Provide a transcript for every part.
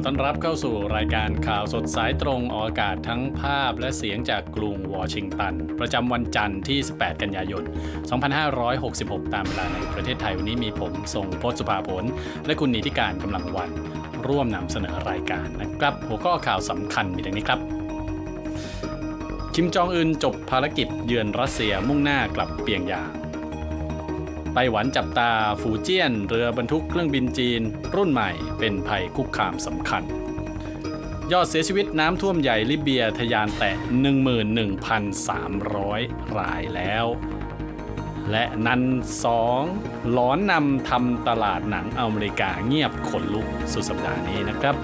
ขอต้อนรับเข้าสู่รายการข่าวสดสายตรงออกอากาศทั้งภาพและเสียงจากกรุงวอชิงตัน ประจำวันจันทร์ที่ 18 กันยายน 2566 ตามเวลาในประเทศไทยวันนี้มีผมทรงพจน์สุภาผล และคุณนิติการกำลังวัน ร่วมนำเสนอรายการนะครับ หัวข้อข่าวสำคัญมีดังนี้ครับคิมจองอึนจบภารกิจเยือนรัสเซียมุ่งหน้ากลับเปียงยาง ไต้หวันจับตาฝูเจี้ยน เรือบรรทุกเครื่องบินจีน รุ่นใหม่เป็นภัยคุกคามสำคัญ ยอดเสียชีวิตน้ำท่วมใหญ่ลิเบียทะยานแตะ 11,300 รายแล้ว และนันสองหลอนนำทำตลาดหนังอเมริกาเงียบขนลุกสุดสัปดาห์นี้นะครับ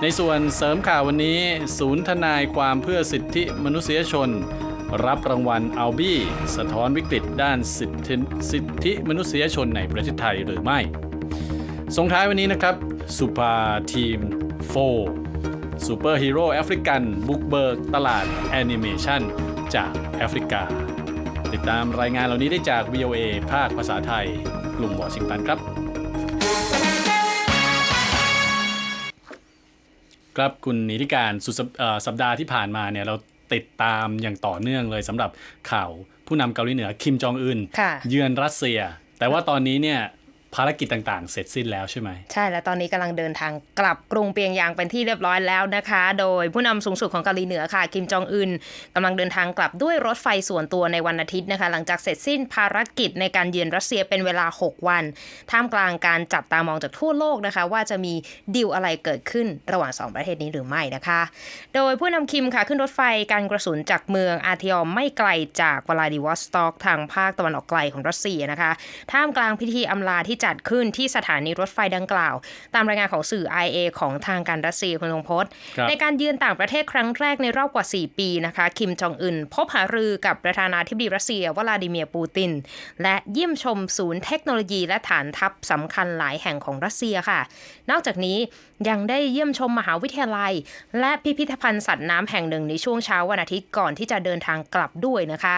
ในส่วนเสริมข่าววันนี้ ศูนย์ทนายความเพื่อสิทธิมนุษยชน รับรางวัลอัลบี้สะท้อนวิกฤตด้านสิทธิสิทธิมนุษยชนในประเทศไทยหรือไม่ ส่งท้ายวันนี้นะครับ สุภาทีมโฟซูเปอร์ฮีโร่แอฟริกันบุกเบิกตลาดแอนิเมชันจากแอฟริกา ติดตามรายงานเหล่านี้ได้จาก VOA ภาคภาษาไทย กลุ่มวอชิงตันครับ ครับคุณนิติการสุดสัปเอ่อสัปดาห์ที่ผ่านมาเนี่ยเรา ติดตามอย่างต่อเนื่องเลยสำหรับข่าวผู้นำเกาหลีเหนือคิมจองอึนค่ะเยือนรัสเซีย แต่ว่าตอนนี้เนี่ย ภารกิจต่างๆ เสร็จสิ้นแล้วใช่ไหม ใช่แล้วตอนนี้กำลังเดินทางกลับกรุงเปียงยางเป็นที่เรียบร้อยแล้วนะคะ โดยผู้นำสูงสุดของเกาหลีเหนือค่ะคิมจองอึนกำลังเดินทางกลับด้วยรถไฟส่วนตัวในวันอาทิตย์นะคะ หลังจากเสร็จสิ้นภารกิจในการเยือนรัสเซียเป็นเวลา 6 วัน ท่ามกลางการจับตามองจากทั่วโลกนะคะ ว่าจะมีดีลอะไรเกิดขึ้นระหว่าง 2 ประเทศนี้หรือไม่นะคะ โดยผู้นำคิมค่ะขึ้นรถไฟการกระสุนจากเมืองอาร์ติออมไม่ไกลจากวลาดิวอสตอกทางภาคตะวันออกไกลของรัสเซียนะคะ ท่ามกลางพิธีอำลาที่จัดขึ้นที่สถานีรถไฟดังกล่าว ตามรายงานของสื่อ IA ของทางการรัสเซียคุณลงพจน์ครับในการเยือนต่างประเทศครั้งแรกในรอบกว่า 4 ปีนะคะคิมจองอึนพบหารือกับประธานาธิบดีรัสเซียวลาดิเมียร์ปูติน และเยี่ยมชมศูนย์เทคโนโลยีและฐานทัพสำคัญหลายแห่งของรัสเซียค่ะนอกจากนี้ยังได้เยี่ยมชมมหาวิทยาลัย และพิพิธภัณฑ์สัตว์น้ำแห่งหนึ่งในช่วงเช้าวันอาทิตย์ก่อนที่จะเดินทางกลับด้วยนะคะ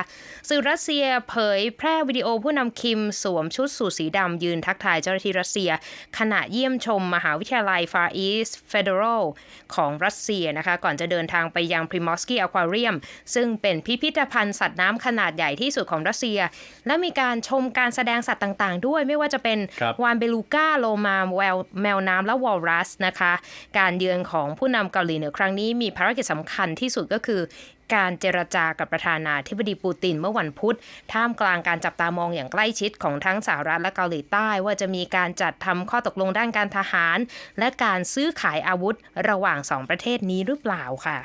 สื่อรัสเซียเผยแพร่วิดีโอผู้นำคิมสวมชุดสูทสีดำยืนทักทายเจ้าหน้าที่รัสเซีย ขณะเยี่ยมชมมหาวิทยาลัย Far East Federal ของรัสเซียนะคะ ก่อนจะเดินทางไปยัง Primorsky Aquarium ซึ่งเป็นพิพิธภัณฑ์สัตว์น้ำขนาดใหญ่ที่สุดของรัสเซีย และมีการชมการแสดงสัตว์ต่าง ๆ ด้วยไม่ว่าจะเป็นครับวานเบลูก้าโลมาแววแมวน้ำและวอลรัสนะคะ การเยือนของผู้นำเกาหลีเหนือครั้งนี้มีภารกิจสำคัญที่สุดก็คือการเจรจากับประธานาธิบดีปูตินเมื่อวันพุธ ท่ามกลางการจับตามองอย่างใกล้ชิดของทั้งสหรัฐและเกาหลีใต้ว่าจะมีการจัดทำข้อตกลงด้านการทหาร และการซื้อขายอาวุธระหว่างสองประเทศนี้หรือเปล่าค่ะ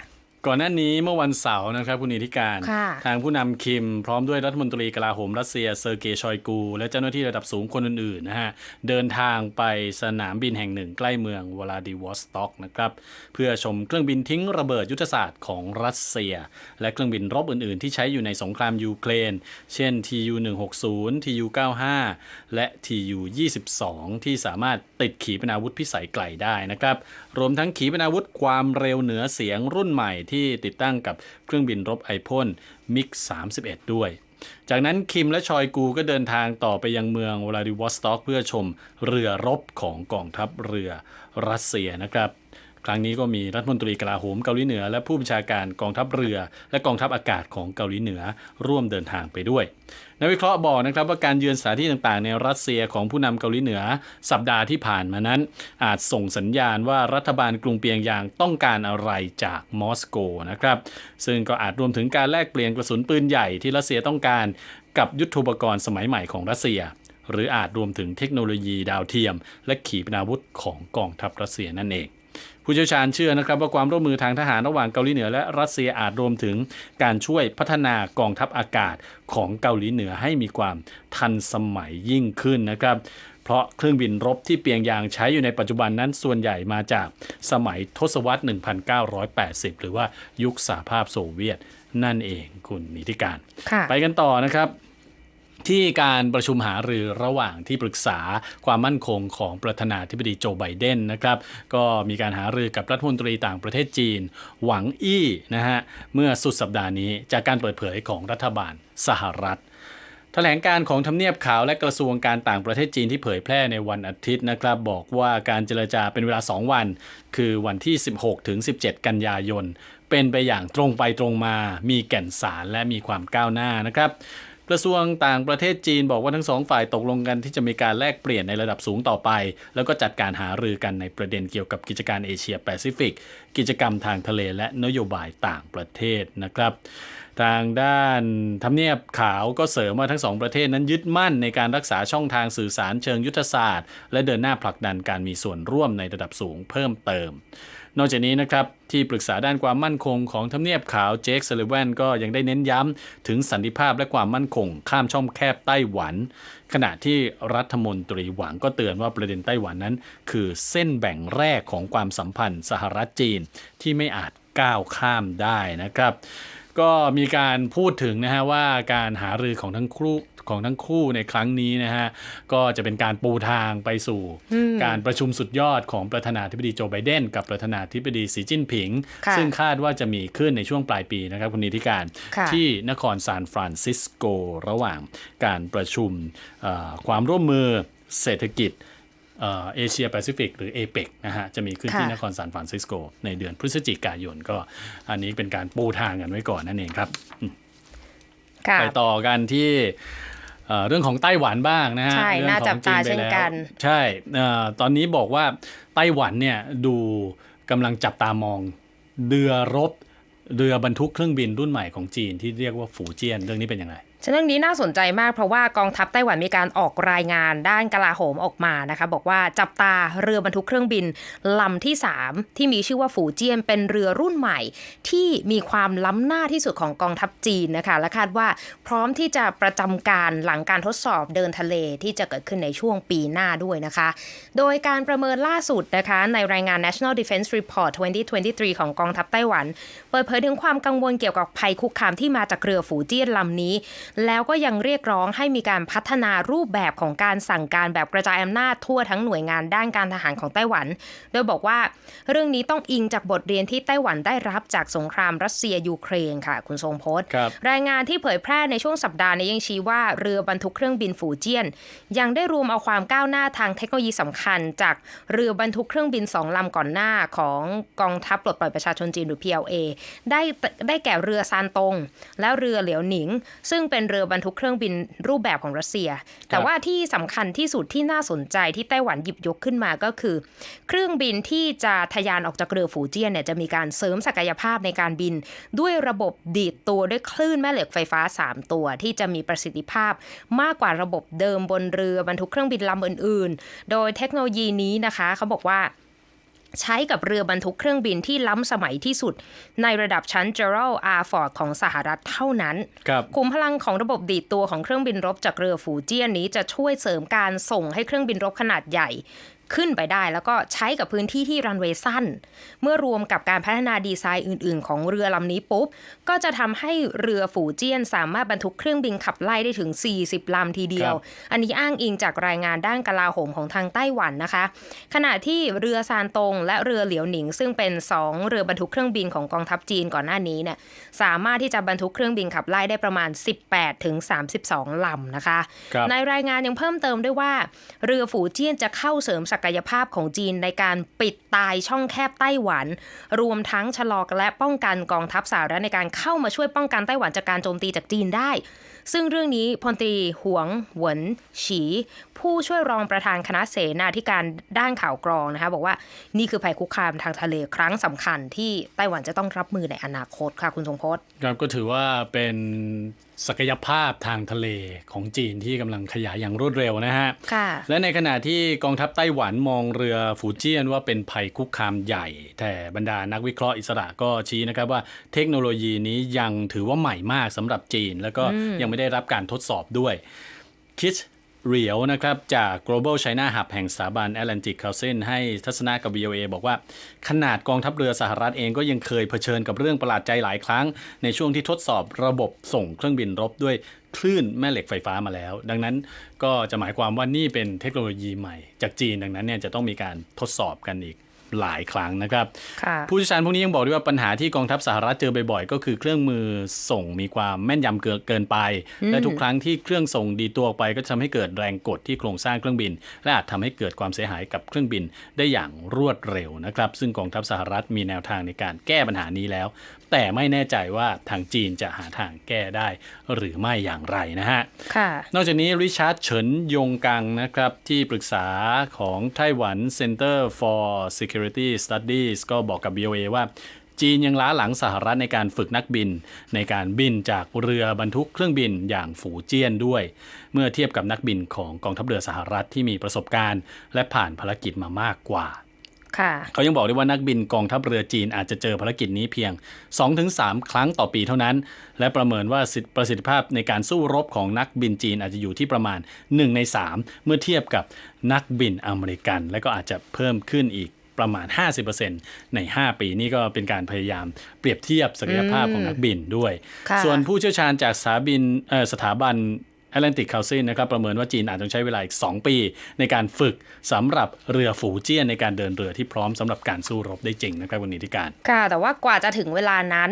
ก่อนหน้านี้เมื่อวันเสาร์นะครับคุณนิติการค่ะทางผู้นำคิมพร้อมด้วยรัฐมนตรีกลาโหมรัสเซียเซอร์เกย์ชอยกู และเจ้าหน้าที่ระดับสูงคนอื่นๆนะฮะเดินทางไปสนามบินแห่งหนึ่งใกล้เมืองวลาดิวอสต็อกนะครับเพื่อชมเครื่องบินทิ้งระเบิดยุทธศาสตร์ของรัสเซีย และเครื่องบินรบอื่นๆ ที่ใช้อยู่ในสงครามยูเครน เช่น TU-160 TU-95 และ TU-22 ที่สามารถ ติดขีปนาวุธพิสัยไกลได้นะครับ รวมทั้งขีปนาวุธความเร็วเหนือเสียงรุ่นใหม่ที่ติดตั้งกับเครื่องบินรบไอพ่นมิก 31 ด้วย จากนั้นคิมและชอยกูก็เดินทางต่อไปยังเมืองวลาดิวอสต็อกเพื่อชมเรือรบของกองทัพเรือรัสเซียนะครับ รั้งนี้ก็มีรัฐมนตรีกลาโหมเกาหลีเหนือ และผู้บัญชาการกองทัพเรือ และกองทัพอากาศของเกาหลีเหนือร่วมเดินทางไปด้วยนักวิเคราะห์บอกนะครับว่าการเยือนสถานที่ต่างๆ ในรัสเซียของผู้นำเกาหลีเหนือ สัปดาห์ที่ผ่านมานั้น อาจส่งสัญญาณว่ารัฐบาลกรุงเปียงยางต้องการอะไรจากมอสโกนะครับ ซึ่งก็อาจรวมถึงการแลกเปลี่ยนกระสุนปืนใหญ่ที่รัสเซียต้องการ กับยุทโธปกรณ์สมัยใหม่ของรัสเซีย หรืออาจรวมถึงเทคโนโลยีดาวเทียม และขีปนาวุธของกองทัพรัสเซียนั่นเอง ผู้เชี่ยวชาญเชื่อนะครับว่าความร่วมมือทางทหารระหว่างเกาหลีเหนือและรัสเซียอาจรวมถึงการช่วยพัฒนากองทัพอากาศของเกาหลีเหนือให้มีความทันสมัยยิ่งขึ้นนะครับเพราะเครื่องบินรบที่เปียงยางใช้อยู่ในปัจจุบันนั้นส่วนใหญ่มาจากสมัยทศวรรษ 1980 หรือว่ายุคสหภาพโซเวียตนั่นเองคุณนิติการค่ะไปกันต่อนะครับ ที่การประชุมหารือระหว่างที่ปรึกษาความมั่นคงของประธานาธิบดีโจไบเดนนะครับ ก็มีการหารือกับรัฐมนตรีต่างประเทศจีน หวังอี้นะฮะเมื่อสุดสัปดาห์นี้จากการเปิดเผยของรัฐบาลสหรัฐแถลงการของทำเนียบขาวและกระทรวงการต่างประเทศจีนที่เผยแพร่ในวันอาทิตย์นะครับ บอกว่าการเจรจาเป็นเวลา 2 วัน คือวันที่ 16 ถึง 17 กันยายน เป็นไปอย่างตรงไปตรงมา มีแก่นสารและมีความก้าวหน้านะครับ กระทรวงต่างประเทศจีนบอกว่าทั้งสองฝ่ายตกลงกันที่จะมีการแลกเปลี่ยนในระดับสูงต่อไป แล้วก็จัดการหารือกันในประเด็นเกี่ยวกับกิจการเอเชียแปซิฟิก กิจกรรมทางทะเลและนโยบายต่างประเทศนะครับทางด้านทำเนียบขาวก็เสริมว่าทั้งสองประเทศนั้นยึดมั่นในการรักษาช่องทางสื่อสารเชิงยุทธศาสตร์ และเดินหน้าผลักดันการมีส่วนร่วมในระดับสูงเพิ่มเติม นอกจากนี้นะครับที่ปรึกษาด้านความมั่นคงของทำเนียบขาวเจคเซเลแวนก็ยังได้เน้นย้ำถึงสันติภาพและความมั่นคง ข้ามช่องแคบไต้หวัน ขณะที่รัฐมนตรีหวังก็เตือนว่าประเด็นไต้หวันนั้น คือเส้นแบ่งแรกของความสัมพันธ์สหรัฐจีนที่ไม่อาจก้าวข้ามได้นะครับก็มีการพูดถึงนะฮะว่าการหารือของทั้งคู่ ของทั้งคู่ในครั้งนี้นะฮะก็จะเป็นการปูทางไปสู่ การประชุมสุดยอดของประธานาธิบดีโจไบเดน กับประธานาธิบดีสีจิ้นผิงค่ะซึ่งคาดว่าจะมีขึ้นในช่วงปลายปีนะครับคุณนิติการค่ะที่นครซานฟรานซิสโกระหว่างการประชุมเอ่อความร่วมมือเศรษฐกิจเอเชียแปซิฟิกหรือเอเปกนะฮะ จะมีขึ้นที่ค่ะนครซานฟรานซิสโก ในเดือนพฤศจิกายนก็อันนี้เป็นการปูทางกันไว้ก่อนนั่นเองครับค่ะไปต่อกันที่ เอ่อเรื่องของไต้หวันบ้างนะฮะใช่เรื่องน่าของจับตาไปเช่นแล้วกัน ใช่เอ่อตอนนี้บอกว่าไต้หวันเนี่ยดูกำลังจับตามองเรือรบเรือบรรทุกเครื่องบินรุ่นใหม่ของจีนที่เรียกว่าฝูเจี้ยนเรื่องนี้เป็นยังไงฉะนั้น เรื่องนี้น่าสนใจมากเพราะว่ากองทัพไต้หวันมีการออกรายงานด้านกลาโหมออกมานะคะบอกว่าจับตาเรือบรรทุกเครื่องบินลำที่ 3 ที่มีชื่อว่าฝูเจียนเป็นเรือรุ่นใหม่ ที่มีความล้ำหน้าที่สุดของกองทัพจีนนะคะและคาดว่าพร้อมที่จะประจำการหลังการทดสอบเดินทะเลที่จะเกิดขึ้นในช่วงปีหน้าด้วยนะคะ โดยการประเมินล่าสุดนะคะในรายงาน National Defense Report 2023 ของกองทัพไต้หวันเปิดเผยถึงความกังวลเกี่ยวกับภัยคุกคามที่มาจากเรือฝูเจี้ยนลำนี้ แล้วก็ยังเรียกร้องให้มีการพัฒนารูปแบบของการสั่งการแบบกระจายอำนาจทั่วทั้งหน่วยงานด้านการทหารของไต้หวัน โดยบอกว่าเรื่องนี้ต้องอิงจากบทเรียนที่ไต้หวันได้รับจากสงครามรัสเซียยูเครนค่ะ คุณทรงพจน์ครับรายงานที่เผยแพร่ในช่วงสัปดาห์นี้ยังชี้ว่าเรือบรรทุกเครื่องบินฝูเจี้ยน ยังได้รวมเอาความก้าวหน้าทางเทคโนโลยีสำคัญ จากเรือบรรทุกเครื่องบินสองลำก่อนหน้าของกองทัพปลดปล่อยประชาชนจีนหรือ PLA ได้ได้แก่เรือซานตง และเรือเหลียวหนิง ซึ่งเป็นเรือบรรทุกเครื่องบินรูปแบบของรัสเซีย แต่ว่าที่สำคัญที่สุดที่น่าสนใจที่ไต้หวันหยิบยกขึ้นมาก็คือ เครื่องบินที่จะทะยานออกจากเรือฝูเจี้ยนเนี่ยจะมีการเสริมศักยภาพในการบิน ด้วยระบบดีดตัวด้วยคลื่นแม่เหล็กไฟฟ้า 3 ตัว ที่จะมีประสิทธิภาพมากกว่าระบบเดิมบนเรือบรรทุกเครื่องบินลำอื่น ๆ โดยเทคโนโลยีนี้นะคะ เขาบอกว่า ใช้กับเรือบรรทุกเครื่องบินที่ล้ำสมัยที่สุด ในระดับชั้น Gerald R. Ford ของสหรัฐเท่านั้นครับขุมพลังของระบบดีดตัวของเครื่องบินรบจากเรือฝูเจี้ยนนี้จะช่วยเสริมการส่งให้เครื่องบินรบขนาดใหญ่ ขึ้นไปได้ แล้วก็ใช้กับพื้นที่ที่รันเวย์สั้น เมื่อรวมกับการพัฒนาดีไซน์อื่น ๆ ของเรือลำนี้ปุ๊บ ก็จะทำให้เรือฝูเจี้ยนสามารถบรรทุกเครื่องบินขับไล่ได้ถึง 40 ลำทีเดียวครับอันนี้อ้างอิงจากรายงานด้านกลาโหมของทางไต้หวันนะคะ ขณะที่เรือซานตงและเรือเหลียวหนิง ซึ่งเป็น 2 เรือบรรทุกเครื่องบินของกองทัพจีนก่อนหน้านี้เนี่ยสามารถที่จะบรรทุกเครื่องบินขับไล่ได้ประมาณ 18ถึง32ลำนะคะครับในรายงานยังเพิ่มเติมด้วยว่า เรือฝูเจี้ยนจะเข้าเสริมศักยภาพของจีนในการปิดตายช่องแคบไต้หวัน รวมทั้งชะลอและป้องกันกองทัพสหรัฐในการเข้ามาช่วยป้องกันไต้หวันจากการโจมตีจากจีนได้ ซึ่งเรื่องนี้พลตรีหวงหวนฉี ผู้ช่วยรองประธานคณะเสนาธิการด้านข่าวกรองนะคะบอกว่านี่คือภัยคุกคามทางทะเลครั้งสำคัญที่ไต้หวันจะต้องรับมือในอนาคตค่ะคุณทรงพจน์ครับก็ถือว่าเป็น ศักยภาพทางทะเลของจีนที่กำลังขยายอย่างรวดเร็วนะฮะค่ะและในขณะที่กองทัพไต้หวันมองเรือฝูเจี้ยนว่าเป็นภัยคุกคามใหญ่ แต่บรรดานักวิเคราะห์อิสระก็ชี้นะครับว่าเทคโนโลยีนี้ยังถือว่าใหม่มากสำหรับจีน แล้วก็ยังไม่ได้รับการทดสอบด้วยคิด เหรียวนะครับจาก global China Hub แห่งสถาบัน Atlantic Council ให้ทัศนะกับ VOA บอกว่า ขนาดกองทัพเรือสหรัฐเองก็ยังเคยเผชิญกับเรื่องประหลาดใจหลายครั้ง ในช่วงที่ทดสอบระบบส่งเครื่องบินรบด้วยคลื่นแม่เหล็กไฟฟ้ามาแล้ว ดังนั้นก็จะหมายความว่านี่เป็นเทคโนโลยีใหม่จากจีนดังนั้นเนี่ยจะต้องมีการทดสอบกันอีก หลายครั้งนะครับค่ะผู้เชี่ยวชาญพวกนี้ยังบอกด้วยว่าปัญหาที่กองทัพสหรัฐเจอบ่อยๆ ก็คือเครื่องมือส่งมีความแม่นยำเกินเกินไป และทุกครั้งที่เครื่องส่งดีตัวออกไป ก็จะทำให้เกิดแรงกดที่โครงสร้างเครื่องบิน และอาจทำให้เกิดความเสียหายกับเครื่องบินได้อย่างรวดเร็วนะครับ ซึ่งกองทัพสหรัฐมีแนวทางในการแก้ปัญหานี้แล้ว แต่ไม่แน่ใจว่าทางจีนจะหาทางแก้ได้หรือไม่อย่างไรนะฮะค่ะนอกจากนี้ริชาร์ดเฉินยงกังนะครับที่ปรึกษาของไต้หวัน Center for Security Studies ก็บอกกับ BOA ว่าจีนยังล้าหลังสหรัฐในการฝึกนักบิน ในการบินจากเรือบรรทุกเครื่องบินอย่างฝูเจี้ยนด้วย เมื่อเทียบกับนักบินของกองทัพเรือสหรัฐที่มีประสบการณ์ และผ่านภารกิจมามากกว่าค่ะ เขายังบอกด้วยว่านักบินกองทัพเรือจีนอาจจะเจอภารกิจนี้เพียง 2-3 ครั้งต่อปีเท่านั้น และประเมินว่าสิทธิประสิทธิภาพในการสู้รบของนักบินจีนอาจจะอยู่ที่ประมาณ 1 ใน 3 เมื่อเทียบกับนักบินอเมริกัน และก็อาจจะเพิ่มขึ้นอีกประมาณ 50%ใน 5 ปีนี่ก็เป็นการพยายามเปรียบเทียบศักยภาพของนักบินด้วยค่ะส่วนผู้เชี่ยวชาญจากสถาบินเอ่อสถาบัน Atlantic Council นะครับประเมินว่าจีนอาจต้องใช้เวลาอีก 2 ปี ในการฝึกสำหรับเรือฝูเจี้ยนในการเดินเรือที่พร้อมสำหรับการสู้รบได้จริงนะครับวันนี้ที่การ ค่ะ แต่ว่ากว่าจะถึงเวลานั้น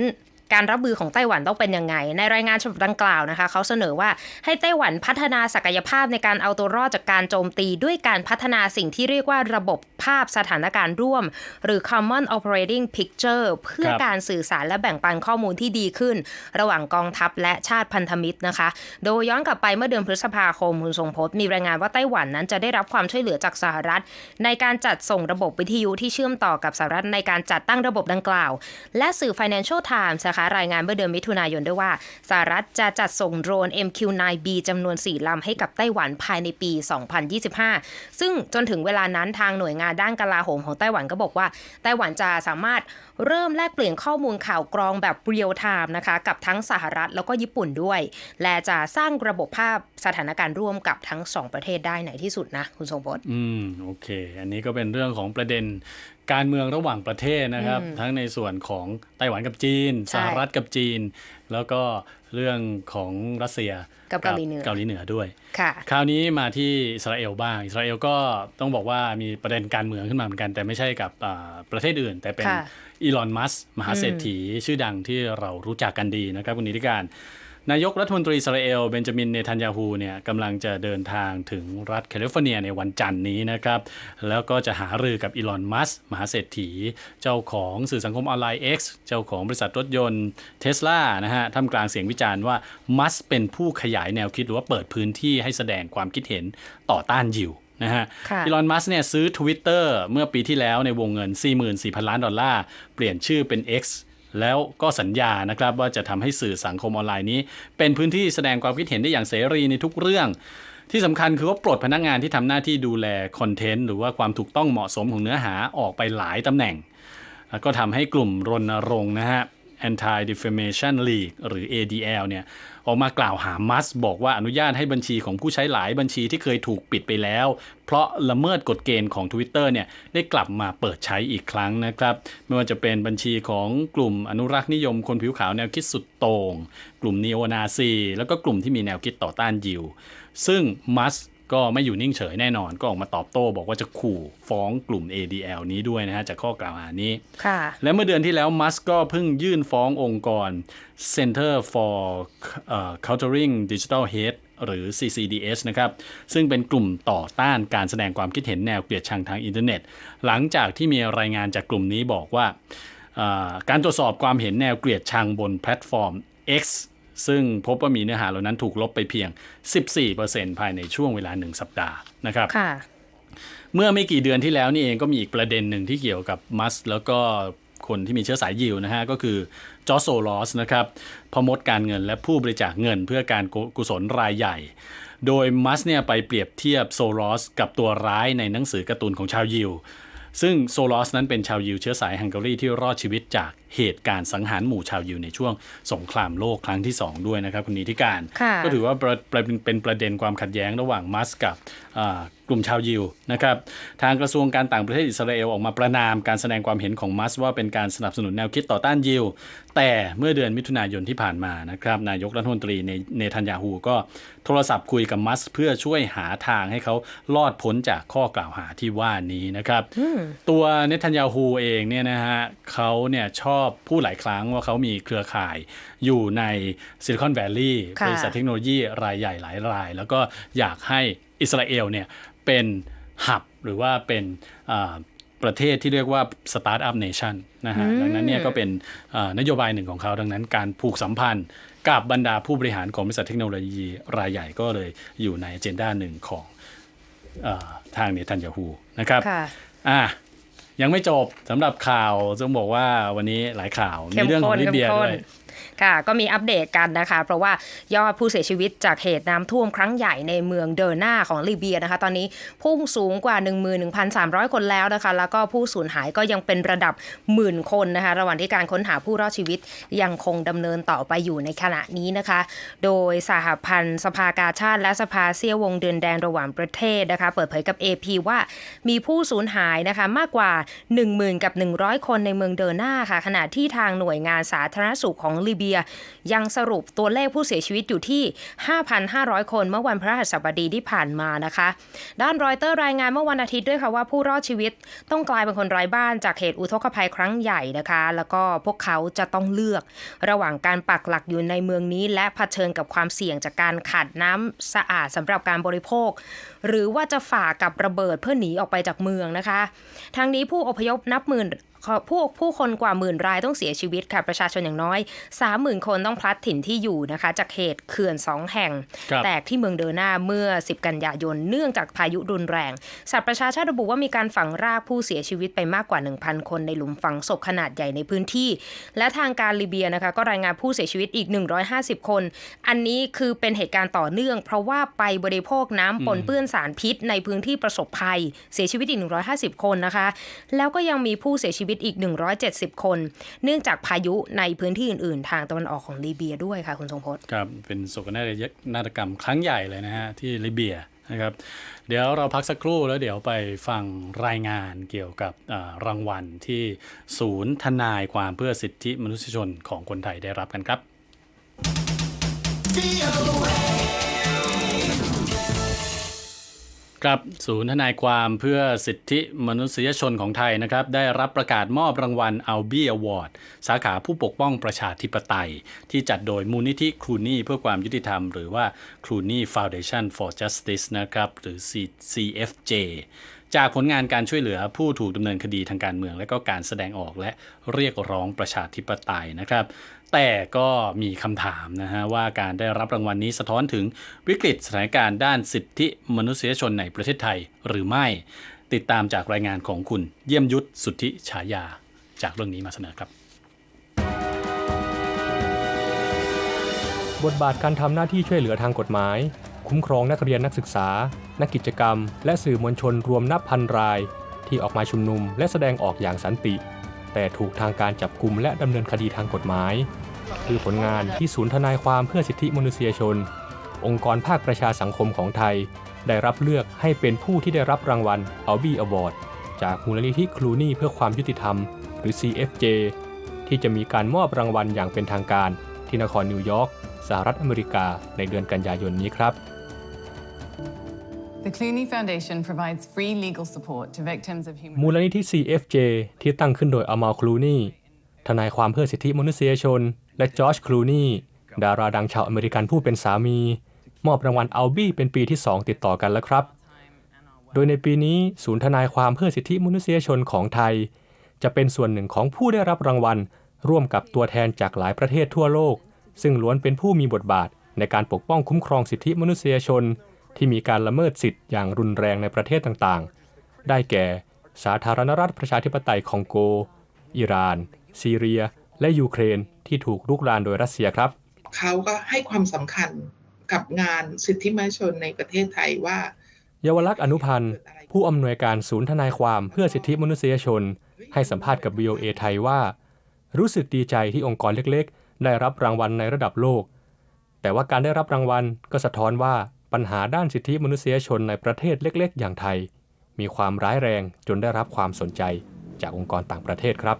การรับมือของไต้หวันต้องเป็นยังไง ในรายงานฉบับดังกล่าวนะคะ เขาเสนอว่าให้ไต้หวันพัฒนาศักยภาพในการเอาตัวรอดจากการโจมตี ด้วยการพัฒนาสิ่งที่เรียกว่าระบบภาพสถานการณ์ร่วม หรือ Common Operating Picture เพื่อการสื่อสารและแบ่งปันข้อมูลที่ดีขึ้น ระหว่างกองทัพและชาติพันธมิตรนะคะ โดยย้อนกลับไปเมื่อเดือนพฤษภาคมคุณทรงพจน์มีรายงานว่าไต้หวันนั้นจะได้รับความช่วยเหลือจากสหรัฐ ในการจัดส่งระบบวิทยุที่เชื่อมต่อกับสหรัฐในการจัดตั้งระบบดังกล่าว และสื่อ Financial Times นะคะรายงานเมื่อเดือนมิถุนายนด้วยว่าสหรัฐจะจัดส่งโดรน MQ-9B จำนวน 4 ลำให้กับไต้หวันภายในปี 2025 ซึ่งจนถึงเวลานั้นทางหน่วยงานด้านกลาโหมของไต้หวันก็บอกว่าไต้หวันจะสามารถ เริ่มแลกเปลี่ยนข้อมูลข่าวกรองแบบเรียลไทม์นะคะกับทั้งสหรัฐแล้วก็ญี่ปุ่นด้วย และจะสร้างระบบภาพสถานการณ์ร่วมกับทั้งสองประเทศได้ในที่สุดนะคุณทรงพจน์อืมโอเค อันนี้ก็เป็นเรื่องของประเด็นการเมืองระหว่างประเทศนะครับ ทั้งในส่วนของไต้หวันกับจีนใช่สหรัฐกับจีน แล้วก็เรื่องของรัสเซียกับเกาหลีเหนือเกาหลีเหนือด้วยค่ะคราวนี้มาที่อิสราเอลบ้าง อิสราเอลก็ต้องบอกว่ามีประเด็นการเมืองขึ้นมาเหมือนกัน แต่ไม่ใช่กับอ่าประเทศอื่น แต่เป็นค่ะ อีลอน มัสก์มหาเศรษฐีชื่อดังที่เรารู้จักกันดีนะครับคุณนิติการ นายกรัฐมนตรีอิสราเอลเบนจามินเนทันยาฮูเนี่ยกำลังจะเดินทางถึงรัฐแคลิฟอร์เนียในวันจันทร์นี้นะครับ แล้วก็จะหารือกับอีลอน มัสก์มหาเศรษฐี เจ้าของสื่อสังคมออนไลน์ X เจ้าของบริษัทรถยนต์เทสลานะฮะท่ามกลางเสียงวิจารณ์ว่า มัสก์เป็นผู้ขยายแนวคิดหรือว่าเปิดพื้นที่ให้แสดงความคิดเห็นต่อต้านยิว นะฮะค่ะอีลอน มัสก์เนี่ยซื้อ Twitter เมื่อปีที่แล้วในวงเงิน 44,000 ล้านดอลลาร์ เปลี่ยนชื่อเป็น X แล้วก็สัญญานะครับว่าจะทำให้สื่อสังคมออนไลน์นี้ เป็นพื้นที่แสดงความคิดเห็นได้อย่างเสรีในทุกเรื่องที่สำคัญคือว่าปลดพนักงานที่ทำหน้าที่ดูแลคอนเทนต์หรือว่าความถูกต้องเหมาะสมของเนื้อหาออกไปหลายตำแหน่ง แล้วก็ทำให้กลุ่มรณรงค์นะฮะ Anti Defamation League หรือ ADL เนี่ย ออกมากล่าวหามัสบอกว่าอนุญาตให้บัญชีของผู้ใช้หลายบัญชีที่เคยถูกปิดไปแล้ว เพราะละเมิดกฎเกณฑ์ของ Twitter เนี่ยได้กลับมาเปิดใช้อีกครั้งนะครับ ไม่ว่าจะเป็นบัญชีของกลุ่มอนุรักษ์นิยมคนผิวขาวแนวคิดสุดโต่งกลุ่มนีโอนาซี แล้วก็กลุ่มที่มีแนวคิดต่อต้านยิว ซึ่งมัส ก์ก็ไม่อยู่นิ่งเฉยแน่นอน ก็ออกมาตอบโต้ บอกว่าจะขู่ฟ้องกลุ่ม ADL นี้ด้วยนะฮะจากข้อกล่าวหานี้ค่ะและเมื่อเดือนที่แล้วมัสก์ก็เพิ่งยื่นฟ้ององค์กร Center for เอ่อ Countering Digital Hate หรือ CCDS นะครับ ซึ่งเป็นกลุ่มต่อต้านการแสดงความคิดเห็นแนวเกลียดชังทางอินเทอร์เน็ต หลังจากที่มีรายงานจากกลุ่มนี้บอกว่าเอ่อการตรวจสอบความเห็นแนวเกลียดชังบนแพลตฟอร์ม X ซึ่งพบว่ามีเนื้อหาเหล่านั้นถูกลบไปเพียง 14%ภายในช่วงเวลา 1 สัปดาห์นะครับค่ะเมื่อไม่กี่เดือนที่แล้วนี่เองก็มีอีกประเด็นหนึ่งที่เกี่ยวกับมัสก์แล้วก็คนที่มีเชื้อสายยิวนะฮะก็คือจอร์จโซลอสนะครับพอมดการเงินและผู้บริจาคเงินเพื่อการกุกุศลรายใหญ่ โดยมัสก์เนี่ยไปเปรียบเทียบโซลอสกับตัวร้ายในหนังสือการ์ตูนของชาวยิว ซึ่งโซลอสนั้นเป็นชาวยิวเชื้อสายฮังการีที่รอดชีวิตจากเหตุการณ์สังหารหมู่ชาวยิวในช่วงสงครามโลกครั้งที่ 2 ด้วยนะครับคุณนิติการค่ะก็ถือว่าประประเป็นประเด็นความขัดแย้งระหว่างมัสก์กับอ่ากลุ่มชาวยิวนะครับทางกระทรวงการต่างประเทศอิสราเอลออกมาประนามการแสดงความเห็นของมัสว่าเป็นการสนับสนุนแนวคิดต่อต้านยิว แต่เมื่อเดือนมิถุนายนที่ผ่านมานะครับนายกรัฐมนตรีในเนทันยาฮูก็โทรศัพท์คุยกับมัสเพื่อช่วยหาทางให้เขาลอดพ้นจากข้อกล่าวหาที่ว่านี้นะครับตัวเนทันยาฮูเองเนี่ยนะฮะเขาเนี่ยชอบพูดหลายครั้งว่าเขามีเครือข่ายอยู่ในซิลิคอนแวลลีย์ค่ะบริษัทเทคโนโลยีรายใหญ่หลายราย แล้วก็อยากให้อิสราเอลเนี่ยเป็นหับหรือว่าเป็นอ่าประเทศที่เรียกว่าสตาร์ทอัพเนชั่นนะฮะดังนั้นเนี่ยก็เป็นอ่านโยบายหนึ่งของเขาดังนั้นการผูกสัมพันธ์กับบรรดาผู้บริหารของบริษัทเทคโนโลยีรายใหญ่ก็เลยอยู่ในเจนด้าหนึ่งของอาทางเนทันยาฮูนะครับค่ะอะ ยังไม่จบสำหรับข่าวต้องบอกว่าวันนี้หลายข่าวมีเรื่องของลิเบียด้วย ค่ะก็มีอัปเดตกันนะคะ เพราะว่ายอดผู้เสียชีวิตจากเหตุน้ำท่วมครั้งใหญ่ในเมืองเดอร์นาของลิเบียนะคะ ตอนนี้พุ่งสูงกว่า 11,300 คนแล้วนะคะ แล้วก็ผู้สูญหายก็ยังเป็นระดับหมื่นคนนะคะ ระหว่างที่การค้นหาผู้รอดชีวิตยังคงดำเนินต่อไปอยู่ในขณะนี้นะคะ โดยสหพันธ์สภากาชาติ และสภาเซียววงเดือนแดงระหว่างประเทศนะคะ เปิดเผยกับ AP ว่ามีผู้สูญหายนะคะมากกว่า 10,000กับ100 คนในเมืองเดอร์นาค่ะขณะที่ทางหน่วยงานสาธารณสุขของลิเบียยังสรุปตัวเลขผู้เสียชีวิตอยู่ที่ 5,500 คนเมื่อวันพฤหัสบดีที่ผ่านมานะคะ ด้านรอยเตอร์รายงานเมื่อวันอาทิตย์ด้วยค่ะว่าผู้รอดชีวิตต้องกลายเป็นคนไร้บ้านจากเหตุอุทกภัยครั้งใหญ่นะคะ แล้วก็พวกเขาจะต้องเลือก ระหว่างการปักหลักอยู่ในเมืองนี้ และเผชิญกับความเสี่ยงจากการขาดน้ำสะอาดสำหรับการบริโภค หรือว่าจะฝ่ากับระเบิดเพื่อหนีออกไปจากเมืองนะคะ ทางนี้ผู้อพยพนับหมื่นผู้ผู้คนกว่าหมื่นรายต้องเสียชีวิตค่ะประชาชนอย่างน้อย 30,000 คนต้องพลัดถิ่นที่อยู่นะคะ จากเหตุเขื่อนสองแห่งครับแตกที่เมืองเดอร์นาเมื่อ 10 กันยายนเนื่องจากพายุรุนแรงสัตว์ประชาชาติระบุว่ามีการฝังรากผู้เสียชีวิตไปมากกว่า 1,000 คนในหลุมฝังศพขนาดใหญ่ในพื้นที่ และทางการลิเบียนะคะก็รายงานผู้เสียชีวิตอีก 150 คน อันนี้คือเป็นเหตุการณ์ต่อเนื่อง เพราะว่าไปบริโภคน้ำปนเปื้อนสารพิษ ในพื้นที่ประสบภัย เสียชีวิตอีก 150 คนนะคะ แล้วก็ยังมีผู้เสียชีวิตอีก 170 คน เนื่องจากพายุในพื้นที่อื่น ๆ ทางตะวันออกของลิเบียด้วยค่ะคุณทรงพจน์ครับเป็นโศกนาฏกรรมครั้งใหญ่เลยนะฮะที่ลิเบียนะครับเดี๋ยวเราพักสักครู่แล้วเดี๋ยวไปฟังรายงานเกี่ยวกับรางวัลที่ศูนย์ทนายความเพื่อสิทธิมนุษยชนของคนไทยได้รับกันครับ ครับศูนย์ทนายความเพื่อสิทธิมนุษยชนของไทยนะครับ ได้รับประกาศมอบรางวัลอัลบี้อวอร์ดสาขาผู้ปกป้องประชาธิปไตย ที่จัดโดยมูลนิธิครูนี่เพื่อความยุติธรรม หรือว่าครูนี่ Foundation for Justice นะครับ หรือ CFJ จากผลงานการช่วยเหลือผู้ถูกดำเนินคดีทางการเมือง และก็การแสดงออกและเรียกร้องประชาธิปไตยนะครับ แต่ก็มีคำถามนะฮะว่าการได้รับรางวัลนี้สะท้อนถึงวิกฤตสถานการณ์ด้านสิทธิมนุษยชนในประเทศไทยหรือไม่ ติดตามจากรายงานของคุณเยี่ยมยุทธสุทธิฉายา จากเรื่องนี้มาเสนอครับบทบาทการทำหน้าที่ช่วยเหลือทางกฎหมาย คุ้มครองนักเรียนนักศึกษา นักกิจกรรม และสื่อมวลชนรวมนับพันราย ที่ออกมาชุมนุมและแสดงออกอย่างสันติ แต่ถูกทางการจับกลุ่มและดำเนินคดีทางกฎหมาย คือผลงานที่ศูนย์ทนายความเพื่อสิทธิมนุษยชน องค์กรภาคประชาสังคมของไทย ได้รับเลือกให้เป็นผู้ที่ได้รับรางวัลอัลบี้อวอร์ดจากมูลนิธิครูนี่เพื่อความยุติธรรม หรือ CFJ ที่จะมีการมอบรางวัลอย่างเป็นทางการที่นครนิวยอร์กสหรัฐอเมริกาในเดือนกันยายนนี้ครับ มูลนิธิ CFJ ที่ตั้งขึ้นโดยอมาลคลูนี่ทนายความเพื่อสิทธิมนุษยชน และจอร์จคลูนี่ดาราดังชาวอเมริกันผู้เป็นสามี มอบรางวัลอัลบี้เป็นปีที่ 2 ติดต่อกันแล้วครับ โดยในปีนี้ศูนย์ทนายความเพื่อสิทธิมนุษยชนของไทย จะเป็นส่วนหนึ่งของผู้ได้รับรางวัล ร่วมกับตัวแทนจากหลายประเทศทั่วโลก ซึ่งล้วนเป็นผู้มีบทบาทในการปกป้องคุ้มครองสิทธิมนุษยชน ที่มีการละเมิดสิทธิ์อย่างรุนแรงในประเทศต่างๆ ได้แก่สาธารณรัฐประชาธิปไตยคองโก อิหร่าน ซีเรีย และยูเครนที่ถูกรุกรานโดยรัสเซียครับ เขาก็ให้ความสำคัญกับงานสิทธิมนุษยชนในประเทศไทยว่าเยาวลักษณ์อนุพันธ์ ผู้อำนวยการศูนย์ทนายความเพื่อสิทธิมนุษยชน ให้สัมภาษณ์กับ VOA ไทยว่า รู้สึกดีใจที่องค์กรเล็กๆ ได้รับรางวัลในระดับโลก แต่ว่าการได้รับรางวัลก็สะท้อนว่า ปัญหาด้านสิทธิมนุษยชนในประเทศเล็กๆ อย่างไทย มีความร้ายแรงจนได้รับความสนใจจากองค์กรต่างประเทศครับ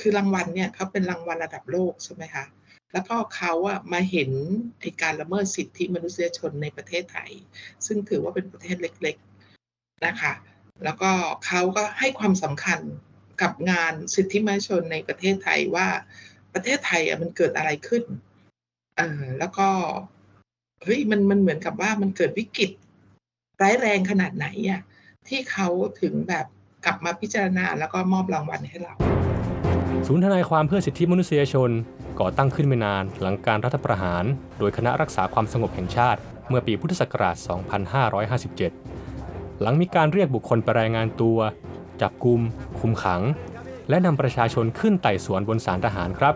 คือรางวัลเนี่ยเขาเป็นรางวัลระดับโลกใช่ไหมคะแล้วก็เขาอะมาเห็นไอการละเมิดสิทธิมนุษยชนในประเทศไทย ซึ่งถือว่าเป็นประเทศเล็กๆนะคะ แล้วก็เขาก็ให้ความสำคัญกับงานสิทธิมนุษยชนในประเทศไทยว่าประเทศไทยอะมันเกิดอะไรขึ้นเออแล้วก็ เฮ้ยมันมันเหมือนกับว่ามันเกิดวิกฤตร้ายแรงขนาดไหนอะที่เขาถึงแบบกลับมาพิจารณาแล้วก็มอบรางวัลให้เรา ศูนย์ทนายความเพื่อสิทธิมนุษยชน ก่อตั้งขึ้นไม่นานหลังการรัฐประหาร โดยคณะรักษาความสงบแห่งชาติ เมื่อปีพุทธศักราช 2557 หลังมีการเรียกบุคคลไปรายงานตัว จับกุม คุมขัง และนำประชาชนขึ้นไต่สวนบนศาลทหารครับ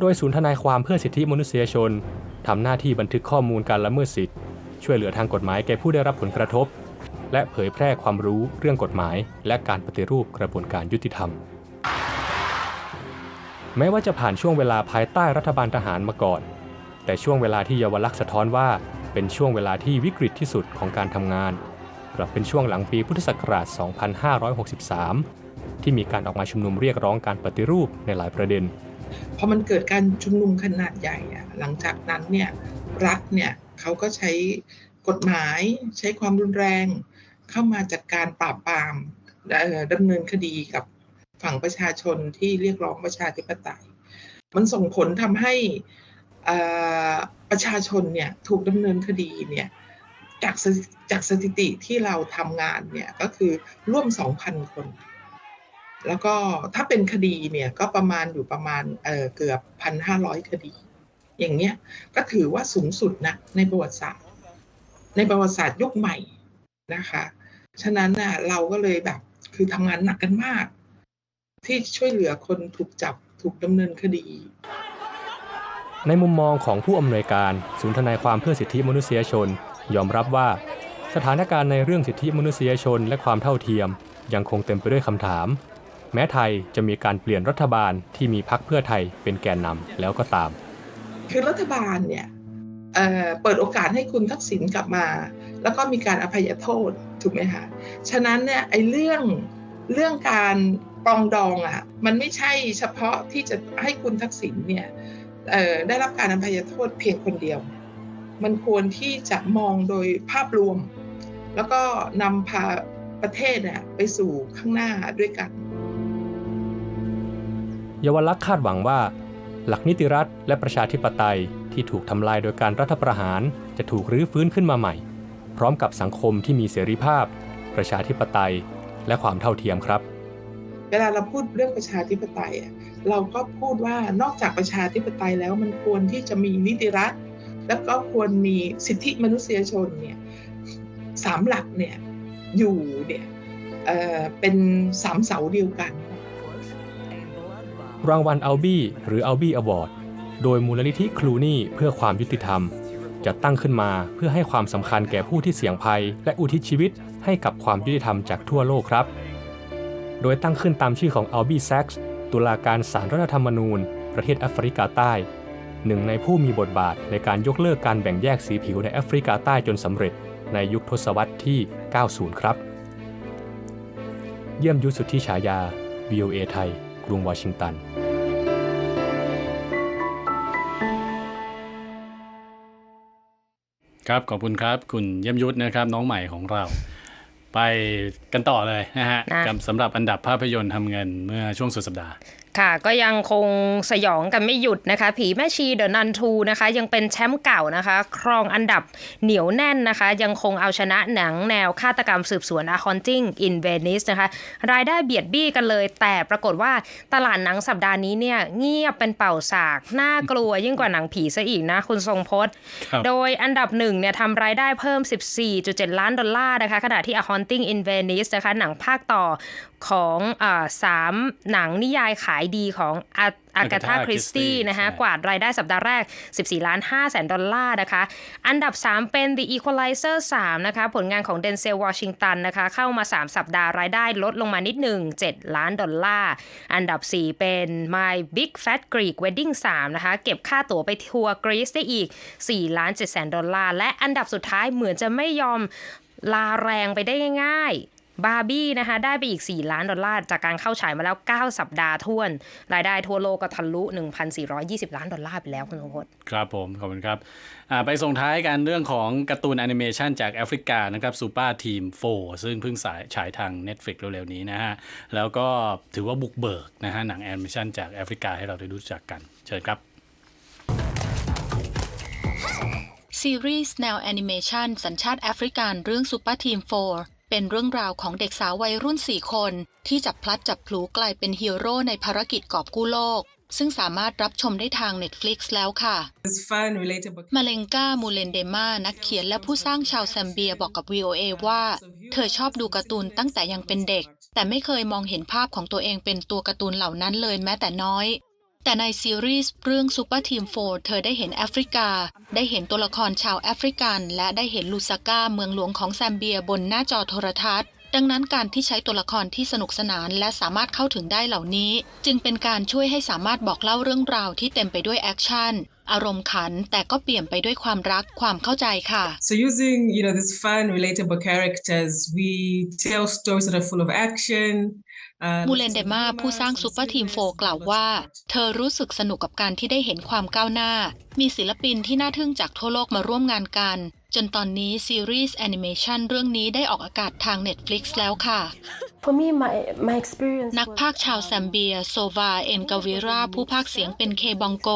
โดยศูนย์ทนายความเพื่อสิทธิมนุษยชน ทำหน้าที่บันทึกข้อมูลการละเมิดสิทธิ์ ช่วยเหลือทางกฎหมายแก่ผู้ได้รับผลกระทบ และเผยแพร่ความรู้เรื่องกฎหมาย และการปฏิรูปกระบวนการยุติธรรม แม้ว่าจะผ่านช่วงเวลาภายใต้รัฐบาลทหารมาก่อน แต่ช่วงเวลาที่เยาวลักษณ์สะท้อนว่าเป็นช่วงเวลาที่วิกฤตที่สุดของการทำงาน กลับเป็นช่วงหลังปีพุทธศักราช 2563 ที่มีการออกมาชุมนุมเรียกร้องการปฏิรูปในหลายประเด็น พอมันเกิดการชุมนุมขนาดใหญ่อะหลังจากนั้นเนี่ยรัฐเนี่ยเขาก็ใช้กฎหมายใช้ความรุนแรง เข้ามาจัดการปราบปรามดำเนินคดีกับฝั่งประชาชนที่เรียกร้องประชาธิปไตย มันส่งผลทำให้ประชาชนเนี่ยถูกดำเนินคดีเนี่ยจากสถิจากสถิติที่เราทำงานเนี่ยก็คือร่วม 2,000 คน แล้วก็ถ้าเป็นคดีเนี่ยก็ประมาณอยู่ประมาณเเกือบพันห้าร้อยคดี อย่างเงี้ยก็ถือว่าสูงสุดนะในประวัติศาสตร์ ในประวัติศาสตร์ยุคใหม่นะคะ ฉะนั้นน่ะเราก็เลยแบบคือทำงานหนักกันมาก ที่ช่วยเหลือคนถูกจับถูกดำเนินคดี ในมุมมองของผู้อำนวยการศูนย์ทนายความเพื่อสิทธิมนุษยชน ยอมรับว่าสถานการณ์ในเรื่องสิทธิมนุษยชนและความเท่าเทียม ยังคงเต็มไปด้วยคำถาม แม้ไทยจะมีการเปลี่ยนรัฐบาลที่มีพักเพื่อไทยเป็นแกนนำแล้วก็ตาม คือรัฐบาลเนี่ยเเปิดโอกาสให้คุณทักษิณกลับมา แล้วก็มีการอภัยโทษถูกไหมคะฉะนั้นเนี่ยไอ้เรื่องเรื่องการปองดองอะมันไม่ใช่เฉพาะที่จะให้คุณทักษิณเนี่ยได้รับการอภัยโทษเพียงคนเดียว มันควรที่จะมองโดยภาพรวม แล้วก็นำพาประเทศน่ะไปสู่ข้างหน้าด้วยกัน เยาวลักษณ์คาดหวังว่า หลักนิติรัฐและประชาธิปไตยที่ถูกทำลายโดยการรัฐประหารจะถูกรื้อฟื้นขึ้นมาใหม่ พร้อมกับสังคมที่มีเสรีภาพ ประชาธิปไตย และความเท่าเทียมครับ เวลาเราพูดเรื่องประชาธิปไตย เราก็พูดว่านอกจากประชาธิปไตยแล้วมันควรที่จะมีนิติรัฐ แล้วก็ควรมีสิทธิมนุษยชนเนี่ยสามหลักเนี่ยอยู่เนี่ยเเป็นสามเสาเดียวกัน รางวัลอัลบี้หรืออัลบี้อวอร์ดโดยมูลนิธิคลูนี่เพื่อความยุติธรรมจะตั้งขึ้นมาเพื่อให้ความสำคัญแก่ผู้ที่เสี่ยงภัย และอุทิศชีวิตให้กับความยุติธรรมจากทั่วโลกครับ โดยตั้งขึ้นตามชื่อของอัลบี้แซ็กส์ตุลาการศาลรัฐธรรมนูญ ประเทศแอฟริกาใต้ หนึ่งในผู้มีบทบาทในการยกเลิกการแบ่งแยกสีผิวในแอฟริกาใต้จนสำเร็จในยุคทศวรรษที่ 90 ครับ เยี่ยมยุทธสุทธิฉายา VOA ไทย รุงวอชิงตันครับขอบคุณครับ คุณเยี่ยมยุทธนะครับ น้องใหม่ของเรา ไปกันต่อเลยนะฮะนะกับสำหรับอันดับภาพยนตร์ทำเงินเมื่อช่วงสุดสัปดาห์ ค่ะก็ยังคงสยองกันไม่หยุดนะคะ ผีแม่ชีเดอะนันทูนะคะ ยังเป็นแชมป์เก่านะคะ ครองอันดับเหนียวแน่นนะคะ ยังคงเอาชนะหนังแนวฆาตกรรมสืบสวน A Haunting in Venice นะคะ รายได้เบียดบี้กันเลย แต่ปรากฏว่าตลาดหนังสัปดาห์นี้เนี่ย เงียบเป็นเป่าสาก น่ากลัวยิ่งกว่าหนังผีซะอีกนะ คุณทรงพจน์ครับโดยอันดับหนึ่งเนี่ยทำรายได้เพิ่ม 14.7 ล้านดอลลาร์นะคะขณะที่ A Haunting in Venice นะคะหนังภาคต่อ ของอาสามหนังนิยายขายดีของอากาธา Agatha คริสตี้ Christie นะคะใช่กวาดรายได้สัปดาห์แรก 14 ล้าน5แสนดอลลาร์นะคะ อันดับ 3 เป็น The Equalizer 3 นะคะ ผลงานของเดนเซลวอชิงตันนะคะ เข้ามา 3 สัปดาห์รายได้ลดลงมานิดหนึ่ง 7 ล้านดอลลาร์ อันดับ 4 เป็น My Big Fat Greek Wedding 3 นะคะ เก็บค่าตั๋วไปทัวร์กรีซได้อีก 4 ล้าน7แสนดอลลาร์ และอันดับสุดท้ายเหมือนจะไม่ยอมลาแรงไปได้ง่ายๆ บาร์บี้นะคะได้ไปอีก 4 ล้านดอลลาร์จากการเข้าฉายมาแล้ว 9 สัปดาห์ท้วน รายได้ทั่วโลกก็ทะลุ 1,420 ล้านดอลลาร์ไปแล้วคุณสมพศครับผม ขอบคุณครับอ่าไปส่งท้ายกันเรื่องของการ์ตูนแอนิเมชันจากแอฟริกานะครับซูเปอร์ทีม4ซึ่งเพิ่งสายฉายทาง Netflix เร็วๆนี้นะฮะ แล้วก็ถือว่าบุกเบิกนะฮะหนังแอนิเมชันจากแอฟริกาให้เราได้รู้จักกันเชิญครับซีรีส์แนวแอนิเมชันสัญชาติแอฟริกันเรื่อง Super Team 4 เป็นเรื่องราวของเด็กสาววัยรุ่น 4 คน ที่จับพลัดจับผลูกลายเป็นฮีโร่ในภารกิจกอบกู้โลก ซึ่งสามารถรับชมได้ทาง Netflix แล้วค่ะ It's fun, relatable. มาเลงกามูเลนเดมา นักเขียนและผู้สร้างชาวแซมเบียบอกกับ VOA ว่า เธอชอบดูการ์ตูนตั้งแต่ยังเป็นเด็ก แต่ไม่เคยมองเห็นภาพของตัวเองเป็นตัวการ์ตูนเหล่านั้นเลยแม้แต่น้อย แต่ในซีรีส์เรื่อง Super Team 4เธอได้เห็นแอฟริกา ได้เห็นตัวละครชาวแอฟริกัน และได้เห็นลูซาก้าเมืองหลวงของแซมเบียบนหน้าจอโทรทัศน์ ดังนั้นการที่ใช้ตัวละครที่สนุกสนานและสามารถเข้าถึงได้เหล่านี้ จึงเป็นการช่วยให้สามารถบอกเล่าเรื่องราวที่เต็มไปด้วยแอคชั่นอารมณ์ขันแต่ก็เปลี่ยนไปด้วยความรักความเข้าใจค่ะ So using, you know, these fun, relatable characters, we tell stories that are full of action. Uh, มูเลนเดมาผู้สร้างซูเปอร์ทีมโฟกล่าวว่า เธอรู้สึกสนุกกับการที่ได้เห็นความก้าวหน้า มีศิลปินที่น่าทึ่งจากทั่วโลกมาร่วมงานกัน จนตอนนี้ซีรีส์แอนิเมชันเรื่องนี้ได้ออกอากาศทาง Netflix แล้วค่ะ For me, my my experience. นักพากย์ชาวแซมเบีย โซวา เอ็นกาวิราผู้พากย์เสียงเป็นเคบองโก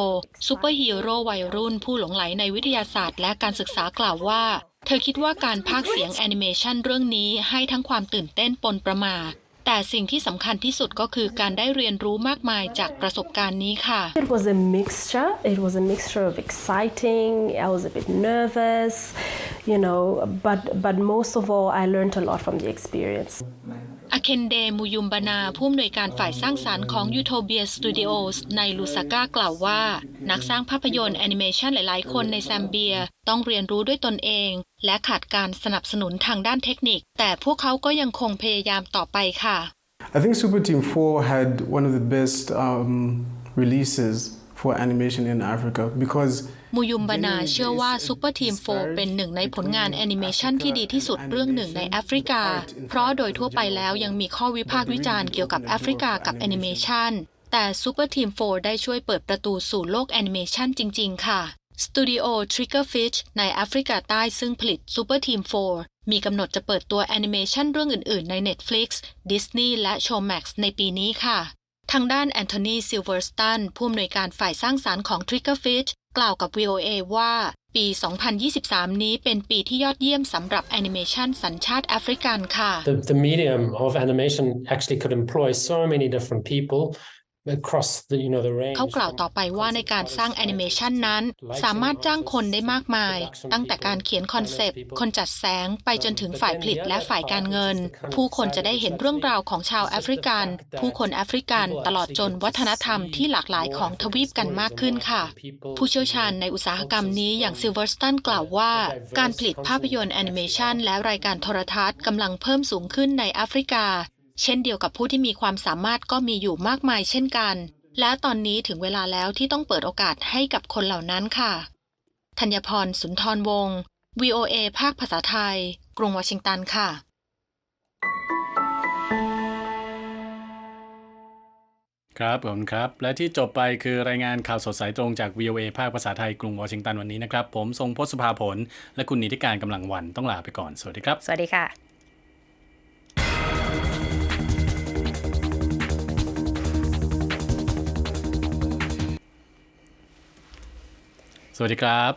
ซูเปอร์ฮีโร่วัยรุ่นผู้หลงไหลในวิทยาศาสตร์และการศึกษากล่าวว่า เธอคิดว่าการพากย์เสียงแอนิเมชันเรื่องนี้ให้ทั้งความตื่นเต้นปนประมาท แต่สิ่งที่สำคัญที่สุดก็คือการได้เรียนรู้มากมายจากประสบการณ์นี้ค่ะ It was a mixture. It was a mixture of exciting. I was a bit nervous, you know, but but most of all, I learned a lot from the experience. อาเคนเดมูยุมบานาผู้อำนวยการฝ่ายสร้างสารรค์ของ Utopia Studios ในลูซาก้ากล่าวว่า นักสร้างภาพยนตร์แอนิเมชันหลายๆ คนในแซมเบียต้องเรียนรู้ด้วยตนเอง และขาดการสนับสนุนทางด้านเทคนิค แต่พวกเขาก็ยังคงพยายามต่อไปค่ะ I think Super Team 4 had one of the best um, releases for animation in Africa because มูยุมบานาเชื่อว่า Super Team 4เป็นหนึ่งในผลงานแอนิเมชันที่ดีที่สุดเรื่องหนึ่งในแอฟริกา เพราะโดยทั่วไปแล้วยังมีข้อวิพากษ์วิจารณ์เกี่ยวกับแอฟริกากับแอนิเมชันแต่ Super Team 4ได้ช่วยเปิดประตูสู่โลกแอนิเมชันจริง ๆ ค่ะสตูดิโอ Triggerfish ในแอฟริกาใต้ซึ่งผลิต Super Team 4 มีกำหนดจะเปิดตัวแอนิเมชันเรื่องอื่น ๆ ใน Netflix Disney และ Showmax ในปีนี้ค่ะ ทางด้านแอนโทนีซิลเวอร์สตันผู้อำนวยการฝ่ายสร้างสารรค์ของ Triggerfish กล่าวกับ VOA ว่าปี 2023 นี้เป็นปีที่ยอดเยี่ยมสำหรับแอนิเมชันสัญชาติแอฟริกันค่ะ the, the medium of animation actually could employ so many different people the you know the range เขากล่าวต่อไปว่าในการสร้างแอนิเมชันนั้น สามารถจ้างคนได้มากมาย ตั้งแต่การเขียนคอนเซปต์ คนจัดแสงไปจนถึงฝ่ายผลิตและฝ่ายการเงิน ผู้คนจะได้เห็นเรื่องราวของชาวแอฟริกัน ผู้คนแอฟริกันตลอดจนวัฒนธรรมที่หลากหลายของทวีปกันมากขึ้นค่ะ ผู้เชี่ยวชาญในอุตสาหกรรมนี้อย่างซิลเวอร์สตันกล่าวว่า การผลิตภาพยนตร์แอนิเมชันและรายการโทรทัศน์กำลังเพิ่มสูงขึ้นในแอฟริกา เช่นเดียวกับผู้ที่มีความสามารถก็มีอยู่มากมายเช่นกัน และตอนนี้ถึงเวลาแล้วที่ต้องเปิดโอกาสให้กับคนเหล่านั้นค่ะธัญพรสุนทรวงศ์ VOA ภาคภาษาไทย กรุงวอชิงตันค่ะครับผมครับ และที่จบไปคือรายงานข่าวสดสายตรงจาก VOA ภาคภาษาไทยกรุงวอชิงตันวันนี้นะครับ ผมทรงพศภาผล และคุณนิติการกำลังวันต้องลาไปก่อน สวัสดีครับ สวัสดีค่ะ สวัสดีครับ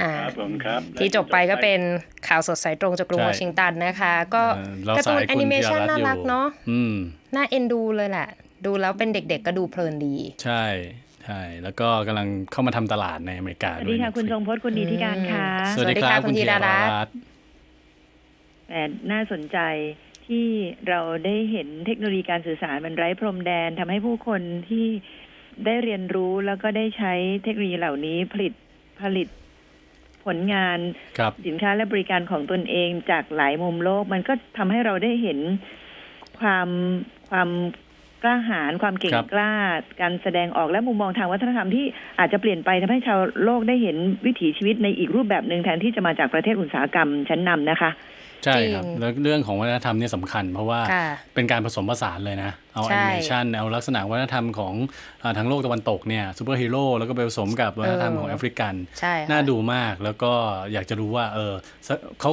อ่าครับผมครับที่จบไปก็เป็นข่าวสดสายตรงจากกรุงใช่วอชิงตันนะคะ ก็เอ่อเราการ์ตูนสายแอคุณนิเมชันธีรรัตน์น่ารักอยู่ เนาะอืม น่าเอ็นดูเลยแหละ ดูแล้วเป็นเด็กๆก็ดูเพลินดี ใช่ใช่แล้วก็กำลังเข้ามาทำตลาดในอเมริกาสวัสด้วดียค่ะคุณ Netflix ทรงพจน์คุณดีที่การค่ะสวัสดีครับสวัสดีค่ะคุคุณณธีธีรรรัตน์รัตน์ แต่น่าสนใจ ที่เราได้เห็นเทคโนโลยีการสื่อสารมันไร้พรมแดนทำให้ผู้คนที่ได้เรียนรู้แล้วก็ได้ใช้เทคโนโลยีเหล่านี้ผลิตผลิตผลงานครับสินค้าและบริการของตนเองจากหลายมุมโลก มันก็ทำให้เราได้เห็นความความกล้าหาญความเก่งครับกล้า การแสดงออกและมุมมองทางวัฒนธรรมที่อาจจะเปลี่ยนไปทำให้ชาวโลกได้เห็นวิถีชีวิตในอีกรูปแบบหนึ่งแทนที่จะมาจากประเทศอุตสาหกรรมชั้นนำนะคะ ใช่ครับจริงแล้วเรื่องของวัฒนธรรมเนี่ยสำคัญ เพราะว่าค่ะเป็นการผสมผสานเลยนะ เอาใช่แอนิเมชันเอาลักษณะวัฒนธรรมของอาทั้งโลกตะวันตกเนี่ยซูเปอร์ฮีโร่แล้วก็ไปผสมกับวัฒนธรรมของแอฟริกันใช่ค่ะน่าดูมากแล้วก็อยากจะรู้ว่าเออสักเขา